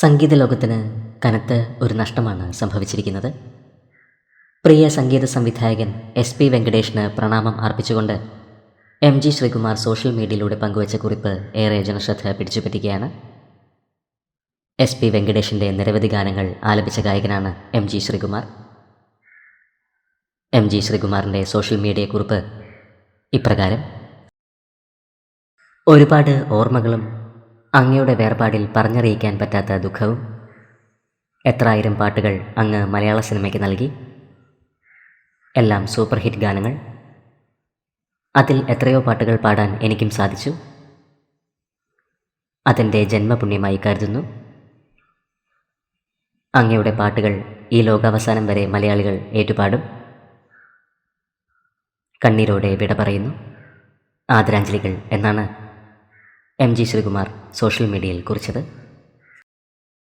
സംഗീത ലോകത്തിന് കനത്ത ഒരു നഷ്ടമാണ് സംഭവിച്ചിരിക്കുന്നത്. പ്രിയ സംഗീത സംവിധായകൻ എസ് പി വെങ്കടേഷിന് പ്രണാമം അർപ്പിച്ചുകൊണ്ട് എം ജി ശ്രീകുമാർ സോഷ്യൽ മീഡിയയിലൂടെ പങ്കുവച്ച കുറിപ്പ് ഏറെ ജനശ്രദ്ധ പിടിച്ചുപറ്റുകയാണ് എസ് പി വെങ്കടേഷിന്റെ നിരവധി ഗാനങ്ങൾ ആലപിച്ച ഗായകനാണ് M G Sreekumar. M G ശ്രീകുമാറിന്റെ social media കുറിപ്പ് ഇപ്രകാരം. ഒരുപാട് ഓർമ്മകളും അങ്ങയുടെ വേർപാടിൽ പറഞ്ഞറിയിക്കാൻ പറ്റാത്ത ദുഃഖവും എത്രായിരം പാട്ടുകൾ അങ്ങ് മലയാള സിനിമയ്ക്ക് നൽകി. എല്ലാം സൂപ്പർ ഹിറ്റ് ഗാനങ്ങൾ. അതിൽ എത്രയോ പാട്ടുകൾ പാടാൻ എനിക്കും സാധിച്ചു. അതെന്റെ ജന്മപുണ്യമായി കരുതുന്നു. അങ്ങയുടെ പാട്ടുകൾ ഈ ലോകാവസാനം വരെ മലയാളികൾ ഏറ്റുപാടും. കണ്ണീരോടെ വിട പറയുന്നു. ആദരാഞ്ജലികൾ എന്നാണ് എം ജി ശ്രീകുമാർ സോഷ്യൽ മീഡിയയിൽ കുറിച്ചത്